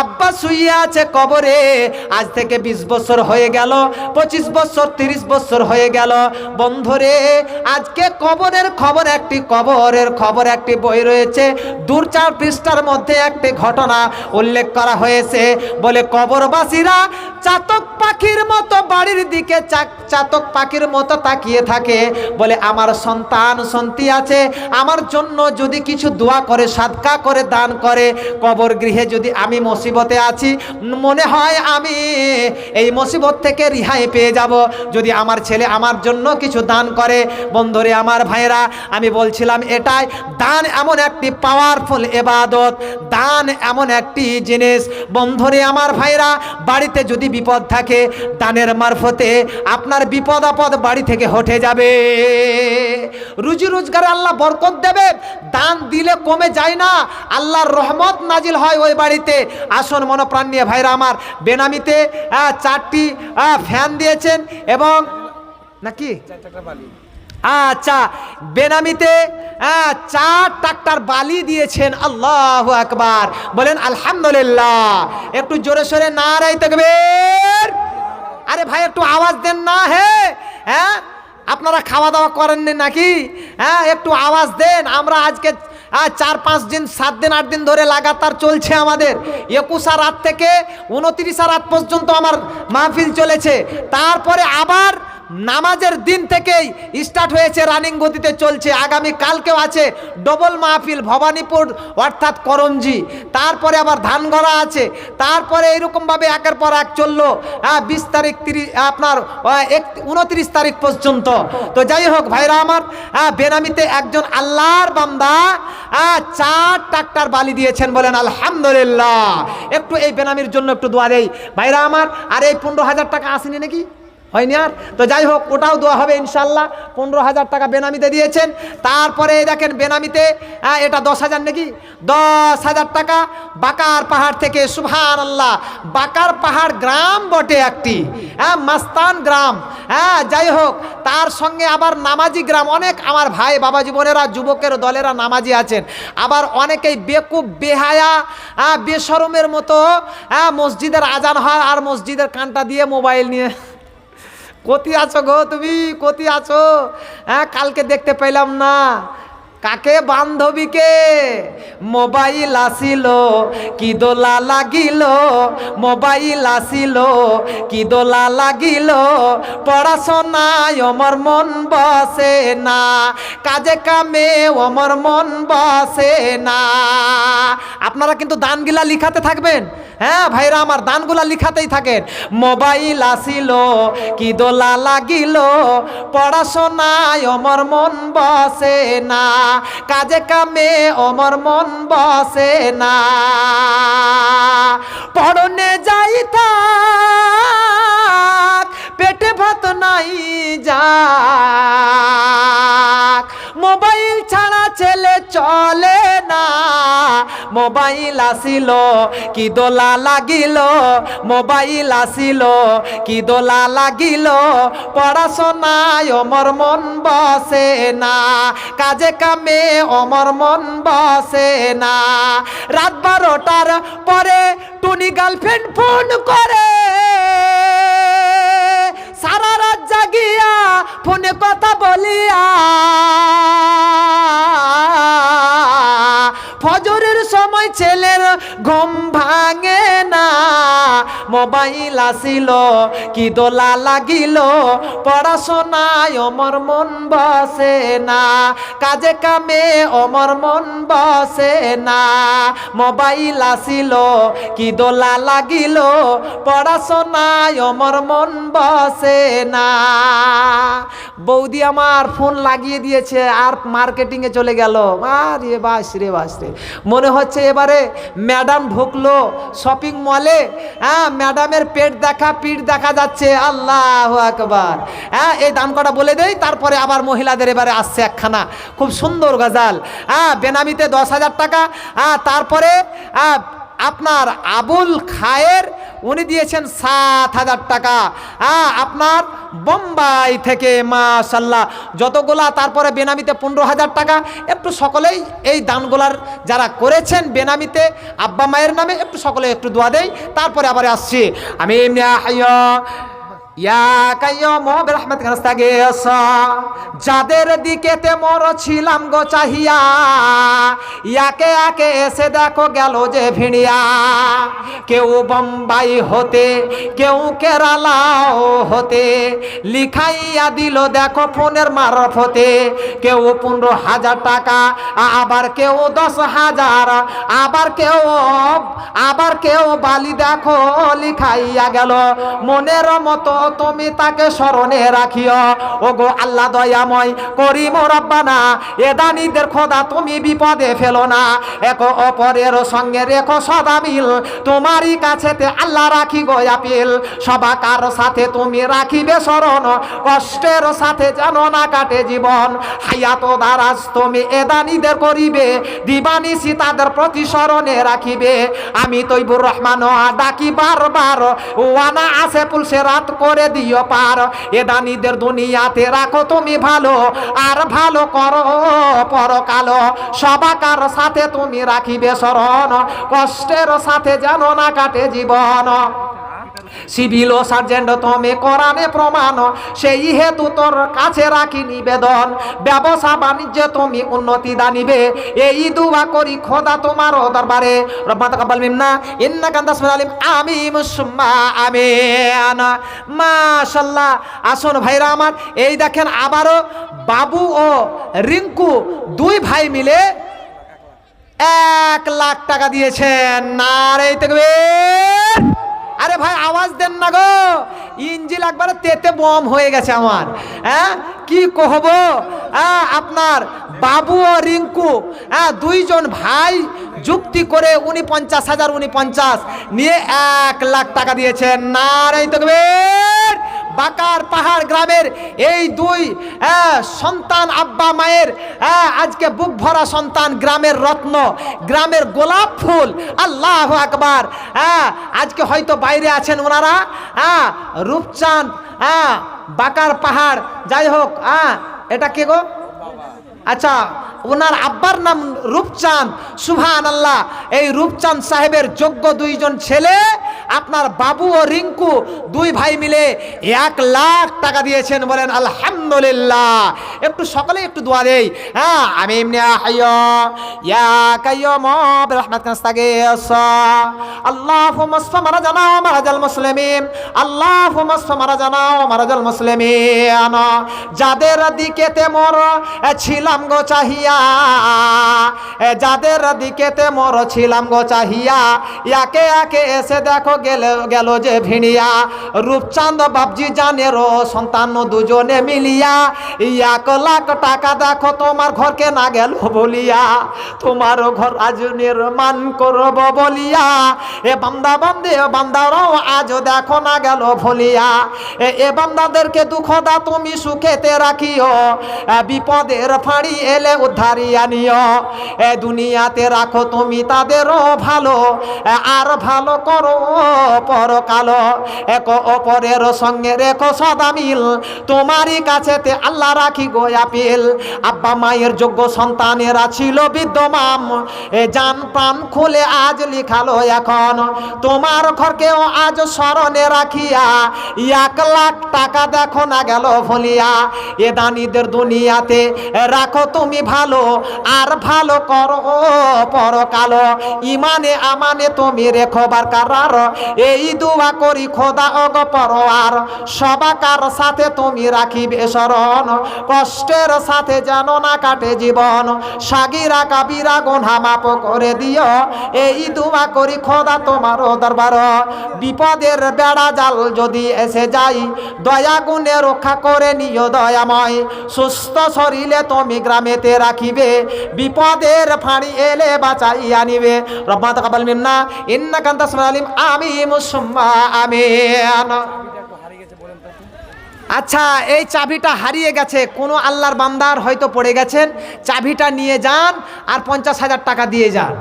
আব্বা শুয়ে আছে কবরে। আজ থেকে বিশ বছর হয়ে গেল, পঁচিশ বছর, তিরিশ বছর হয়ে গেল। বন্ধুরে, আজকে কবরের খবর একটি, কবরের খবর একটি বই রয়েছে। দূর চার পৃষ্ঠার মধ্যে একটি ঘটনা উল্লেখ করা হয়েছে। বলে, কবরবাসীরা চাতক পাখির মতো বাড়ির দিকে চাতক পাখির মতো তাকিয়ে থাকে। বলে, আমার সন্তান, সন্তি আছে। আমার জন্য যদি কিছু দোয়া করে, সাদকা করে দান করে, কবর গৃহে যদি আমি মুসিবতে আছি। মনে হয় আমি এই মুসিবত থেকে রিহাই পেয়ে যাব। যদি আমার ছেলে আমার জন্য কিছু দান করে, বন্ধুরে আমার ভাইরা আমি বলছিলাম এটাই, দান এমন একটি পাওয়ারফুল এবাদত দান এমন একটি জিনিস। বন্ধুরে আমার ভাইরা বাড়িতে যদি বিপদ থাকে, দানের মারফতে আপনার বিপদ আপদ বাড়ি থেকে হটে যাবে। রুজি রোজগারে আল্লাহ বরকত দেবে। দান দিলে কমে যায় না। আল্লাহর রহমত নাজিল হয় ওই বাড়িতে। আসন মনোপ্রাণ নিয়ে, ভাইরা আমার, বেনামিতে চারটি ফ্যান দিয়েছেন এবং নাকি? আচ্ছা বেনামিতে চার ট্রাক্টর বালি দিয়েছেন, আল্লাহ আকবার। বলেন, আলহামদুলিল্লাহ। একটু জোরে সোরে না রাই থাকবেন আরে ভাই, একটু আওয়াজ দেন না, হে। হ্যাঁ? আপনারা খাওয়া দাওয়া করেননি নাকি? হ্যাঁ একটু আওয়াজ দেন। আমরা আজকে আহ, চার পাঁচ দিন সাত দিন আট দিন ধরে লাগাতার চলছে আমাদের। একুশা রাত থেকে উনত্রিশা রাত পর্যন্ত আমার মাহফিল চলেছে। তারপরে আবার নামাজের দিন থেকেই স্টার্ট হয়েছে রানিং গতিতে চলছে। আগামী কালকেও আছে ডবল মাহফিল, ভবানীপুর অর্থাৎ করঞ্জি তারপরে আবার ধানগড়া আছে। তারপরে এরকমভাবে একের পর এক চলল হ্যাঁ বিশ তারিখ তিরিশ, আপনার এক, উনত্রিশ তারিখ পর্যন্ত। তো যাই হোক ভাইরা আমার হ্যাঁ বেনামিতে একজন আল্লাহর বান্দা হ্যাঁ চার ট্রাক্টার বালি দিয়েছেন বলেন আলহামদুলিল্লাহ। একটু এই বেনামির জন্য একটু দোয়া দেই। ভাইরা আমার, আর এই পনেরো হাজার টাকা আসেনি নাকি? হয়নি আর? তো যাই হোক ওটাও দেওয়া হবে ইনশাল্লাহ। পনেরো হাজার টাকা বেনামিতে দিয়েছেন। তারপরে দেখেন বেনামিতে হ্যাঁ এটা দশ হাজার নাকি? দশ হাজার টাকা বাকার পাহাড় থেকে সুভান আল্লাহ বাকার পাহাড় গ্রাম বটে একটি হ্যাঁ মাস্তান গ্রাম। হ্যাঁ যাই হোক তার সঙ্গে আবার নামাজি গ্রাম। অনেক আমার ভাই বাবা জীবনেরা যুবকের দলেরা নামাজি আছেন। আবার অনেকেই বেকুব বেহায়া হ্যাঁ, বেশরমের মতো হ্যাঁ মসজিদের আজান হয় আর মসজিদের কানটা দিয়ে মোবাইল নিয়ে কতি আছো গো তুমি? কতি আছো? হ্যাঁ কালকে দেখতে পেলাম না। কাকে বান্ধবীকে? মোবাইল আসিল, কি দোলা লাগিল? মোবাইল আসিল, কি দোলা লাগিল? পড়াশোনায় অমর মন বসে না, কাজে কামে অমর মন বসে না। আপনারা কিন্তু দানগুলা লিখাতে থাকবেন। হ্যাঁ ভাইরা আমার দানগুলা লিখাতেই থাকেন। মোবাইল আসিল, কি দোলা লাগিল? পড়াশোনায় অমর মন বসে না কাজে কামে অমর মন বসে না। পড়নে যাই থাক, পেটে ভাত নাই যা মোবাইল ছাড়া ছেলে চলে না, মোবাইল আসিল, কি দোলা লাগিল? মোবাইল আসিল, কি দোলা লাগিল? পড়াশোনায় অমর মন বসে না, কাজে কামে অমর মন বসে না। রাত বারোটার পরে টুনি গার্লফ্রেন্ড ফোন করে, সারা রাত জাগিয়া ফোনে কথা বলিয়া ফজরের সময় ছেলের ঘুম ভাঙে না। মোবাইল আসিল, কি দোলা লাগিল। পড়াশোনায় অমর মন বসে না। কাজে কামে অমর মন বসে না। মোবাইল আসিল, কি দোলা লাগিল। পড়াশোনায় অমর মন বসে না। বৌদি আমার ফোন লাগিয়ে দিয়েছে, আর মার্কেটিংয়ে চলে গেল। আর আরে বাস রে বাস রে। মনে হচ্ছে এবারে ম্যাডাম ঢুকলো শপিং মলে হ্যাঁ ম্যাডামের পেট দেখা, পিঠ দেখা যাচ্ছে, আল্লাহ আকবার। হ্যাঁ এই দাম কটা বলে দেই, তারপরে আবার মহিলাদের এবারে আসছে একখানা, খুব সুন্দর গজাল। হ্যাঁ বেনামিতে দশ হাজার টাকা হ্যাঁ তারপরে হ্যাঁ আপনার আবুল খায়ের, উনি দিয়েছেন সাত হাজার টাকা। হ্যাঁ আপনার বোম্বাই থেকে মাশাল্লাহ যতগুলা, তারপরে বেনামিতে পনেরো হাজার টাকা। একটু সকলেই এই দানগুলার যারা করেছেন বেনামিতে, আব্বা মায়ের নামে একটু সকলে একটু দোয়া দেয় তারপরে আবার আসছি। আমি এমনি যাদের দিকেতে মর ছিলাম গো চাহিয়া, ইয়াকে আকে এসে দেখো গেল যে ভিড়িয়া। কেউ বোম্বাই হতে, কেউ কেরালাও হতে, লিখাইয়া দিল দেখো ফোনের মারফতে। কেউ পনেরো হাজার টাকা, আবার কেউ দশ হাজার, আবার কেউ আবার কেউ বালি দেখো লিখাইয়া গেল। মনের মতো তুমি তাকে স্মরণে রাখিও। ও গো আল্লাহ দয়াময়, করিম রব্বানা, এদানিদের খোদা তুমি বিপদে ফেলো না। এক অপরের সঙ্গে রেখো সদা মিল তোমারই কাছেতে আল্লাহ রাখি গো আপিল। সবাকার সাথে তুমি রাখিবে স্মরণ, কষ্টের সাথে যেন না কাটে জীবন। হায়াত দারাজ তুমি এদানিদের করিবে, দিবানিসি তাদের প্রতি স্মরণে রাখিবে। আমি তৈবুর রহমান, ডাকি বারবার, ওয়ানা আসে পুলসে রাত করে দিও পার। এদানিদের দুনিয়াতে রাখো তুমি ভালো, আর ভালো করো পরকালো সবাকার সাথে তুমি রাখিবে শরণ, কষ্টের সাথে যেন না কাটে জীবন। সিভিল ও সার্জেন্ট তুমি কোরআনে প্রমাণ, সেই হেতু তোর কাছে রাখি নিবেদন। ব্যবসা বাণিজ্যে তুমি উন্নতি দানিবে, এই দুয়া করি খোদা তোমার দরবারে। রব্বা তাকাব্বাল মিন্না, ইন্নাকা আনতাস আলিম আমি মুসম্মা আমিন। মাশাআল্লাহ, আসুন ভাইরা আমার, এই দেখেন আবারও বাবু ও রিঙ্কু দুই ভাই মিলে এক লাখ টাকা দিয়েছেন। নারে তকবীর আরে ভাই, আওয়াজ দেন না গো। ইঞ্জিল একবারে তেতে বম হয়ে গেছে আমার। হ্যাঁ কি কহব? হ্যাঁ আপনার বাবু ও রিঙ্কু হ্যাঁ দুইজন ভাই যুক্তি করে উনি পঞ্চাশ হাজার, উনি পঞ্চাশ, নিয়ে এক লাখ টাকা দিয়েছেন। না রে তকবীর! বাকার পাহাড় গ্রামের এই দুই সন্তান আব্বা মায়ের আজকে বুক ভরা সন্তান গ্রামের রত্ন, গ্রামের গোলাপ ফুল। আল্লাহ আকবার। আজকে হয়তো বাইরে আছেন ওনারা। রূপচাঁদ বাকার পাহাড়। যাই হোক এটা কে গো? আচ্ছা ওনার আব্বার নাম রূপচাঁদ। সুভান আল্লাহ এই রূপচাঁদ সাহেবের যোগ্য দুইজন ছেলে আপনার বাবু ও রিঙ্কু দুই ভাই মিলে এক লাখ টাকা দিয়েছেন বলেন, আলহামদুলিল্লাহ। একটু সকলে একটু দোয়া দেই। হ্যাঁ আমি এমনি মারা মারা যাদের দিকেতে মোর ছিলাম গো চাহিয়া যাদের দিকেতে মোর ছিলাম গো চাহিয়া ইয়াকে একে এসে দেখো গেল গেল যে ভিড়িয়া রূপচাঁদ বাবজি জানের, সন্তান দুজনে মিলিয়া। এক লাখ টাকা দেখো, তোমার ঘরকে না গেল বলিয়া। তোমার ঘর আজ নির্মাণ করব বলিয়া। এ বান্দা বান্দে বান্দারাও আজ দেখো, না গেল ভুলিয়া। এ বান্দাদেরকে দুঃখ দা, তুমি সুখেতে রাখিও। বিপদের ফাঁড়ি এলে উদ্ধারিয়া নিও। এ, দুনিয়াতে রাখো তুমি তাদেরও ভালো। আর ভালো করো পরকালো। এক অপরের সঙ্গে রেখো সদা মিল। তোমারই কাছেতে আল্লাহ রাখি গো আপিল। আব্বা মায়ের যোগ্য সন্তানেরা ছিল বিদ্যমান। এ জান প্রাণ খুলে আজ লিখালো এখন। তোমার ঘরকেও আজ স্মরণে রাখিয়া এক লাখ টাকা দেখো না গেল ভুলিয়া। এ দানিদের দুনিয়াতে রাখো তুমি ভালো, আর ভালো করো পরকালো। ইমানে আমানে তুমি রেখো বারকার এই দুয়া করি খোদা অগ পরোয়ার, সবাকার সাথে তুমি রাখিবে স্মরণ কষ্টের সাথে যেন না কাটে জীবন, সাগিরা কাবিরা গোনা মাপ করে দিও। এই দুয়া করি খোদা তোমার দরবার, বিপদের বেড়া জাল যদি এসে যাই দয়া গুণে রক্ষা করে নিও দয়াময়। সুস্থ শরীরে তুমি গ্রামেতে রাখিবে, বিপদের ফাঁড়ি এলে বাঁচাই আনিবে রব্বা তাকাবাল মিন্না ইন্না কান্তা আমি মুসম্মা আমিন আচ্ছা এই চাবিটা হারিয়ে গেছে, কোনো আল্লাহর বান্দার হয়তো পড়ে গেছেন, চাবিটা নিয়ে যান আর পঞ্চাশ হাজার টাকা দিয়ে যান।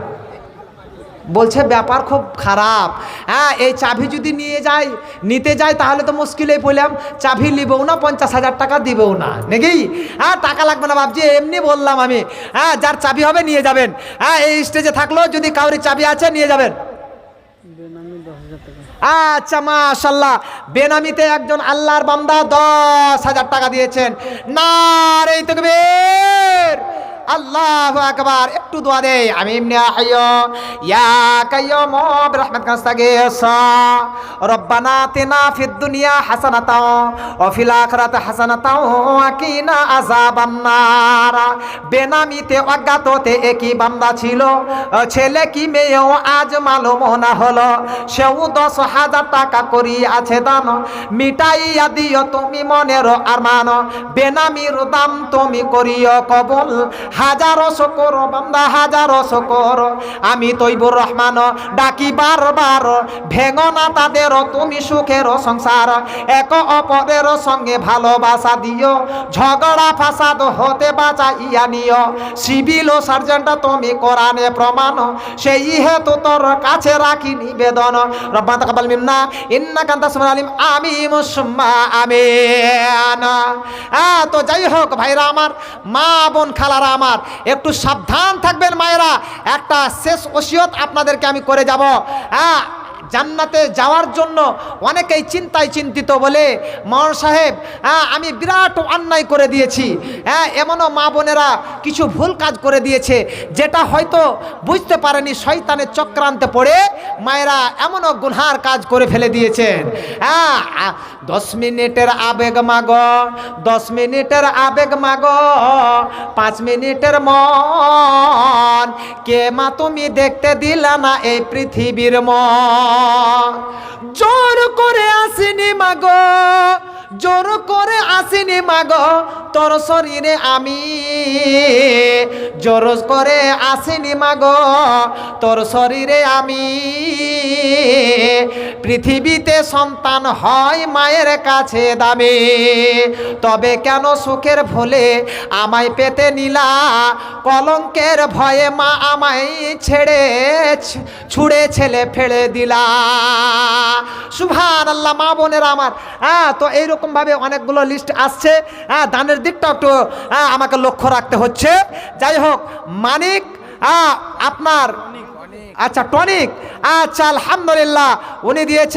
বলছে, ব্যাপার খুব খারাপ। হ্যাঁ এই চাবি যদি নিয়ে যাই, নিতে যাই, তাহলে তো মুশকিলেই পড়লাম। চাবি নিবেও না, পঞ্চাশ হাজার টাকা দিবেও না। নাকি? হ্যাঁ টাকা লাগবে না ভাবছি, এমনি বললাম আমি। হ্যাঁ যার চাবি হবে, নিয়ে যাবেন। হ্যাঁ এই স্টেজে থাকল, যদি কাউরি চাবি আছে, নিয়ে যাবেন। আচ্ছা মাশাল্লাহ বেনামিতে একজন আল্লাহর বান্দা দশ হাজার টাকা দিয়েছেন। না রে তকবীর। আল্লাহু আকবার, একটু দোয়া দে আমি ইমনে আইয়ো, ইয়া কাইয়ুম বিরহমাতিকা আস্তাগীস রব্বানা আতিনা ফিদ দুনিয়া হাসানাতাও, ওয়া ফিল আখিরাতি হাসানাতাও, ওয়া কিনা আযাবান নার। বেনামিতে অজ্ঞাততে একই বান্দা ছিল, ছেলে কি মেয়েও আজ মালুম না হলো। সেও দশ হাজার টাকা করি আছে দান, মিটাইয়া দিও তুমি মনের আরমান। বেনামির দাম তুমি করিও কবল হাজারো শকর বান্দা, হাজারো শকর। আমি তৈবুর রহমান, ডাকি বারবার, ভেঙো না তাদের, তুমি সুখের সংসার। এক অপরের সঙ্গে ভালোবাসা দিও। ঝগড়া, ফাসাদ হতে বাঁচাইয়া নিও। সিভিল ও সার্জেন্ট, তুমি কোরআনে প্রমাণ। সেই হেতু তোর কাছে রাখি নিবেদন। রব্বান তাকাবাল মিন্না, ইন্না কান্তা সুমান আলিম আমি মুসম্মা আমিন। তো যাই হোক, ভাইরা আমার, মা বোন খালারা আমার একটু সাবধান থাকবেন মায়েরা। একটা শেষ ওসিয়ত আপনাদেরকে আমি করে যাব। হ্যাঁ জান্নাতে যাওয়ার জন্য অনেকেই চিন্তায় চিন্তিত বলে মর সাহেব হ্যাঁ আমি বিরাট অন্যায় করে দিয়েছি। হ্যাঁ এমনও মা বোনেরা কিছু ভুল কাজ করে দিয়েছে, যেটা হয়তো বুঝতে পারেনি শয়তানের চক্রান্তে পড়ে মায়েরা এমনও গুনহার কাজ করে ফেলে দিয়েছেন। হ্যাঁ দশ মিনিটের আবেগ মাগ, দশ মিনিটের আবেগ মাগ, পাঁচ মিনিটের মন, কে মা তুমি দেখতে দিলা না এই পৃথিবীর মন? জোর করে আসিনি মাগো। জোর করে আসিনি মাগো, তোর শরীরে আমি। জোর করে আসিনি মাগো, তোর শরীরে আমি। পৃথিবীতে সন্তান হয় মায়ের কাছে দামি, তবে কেন সুখের ভোলে আমায় পেতে নিলা? কলঙ্কের ভয়ে মা আমায় ছেড়ে ছুড়ে ছেলে ফেলে দিলা। সুভান আল্লাহ মা বোনের আমার। হ্যাঁ তো এইরকমভাবে অনেকগুলো লিস্ট আসছে। হ্যাঁ দানের দিকটা একটু হ্যাঁ আমাকে লক্ষ্য রাখতে হচ্ছে। যাই হোক মানিক হ্যাঁ আপনার আচ্ছা টনিক। আচ্ছা আলহামদুলিল্লাহ উনি দিয়েছেন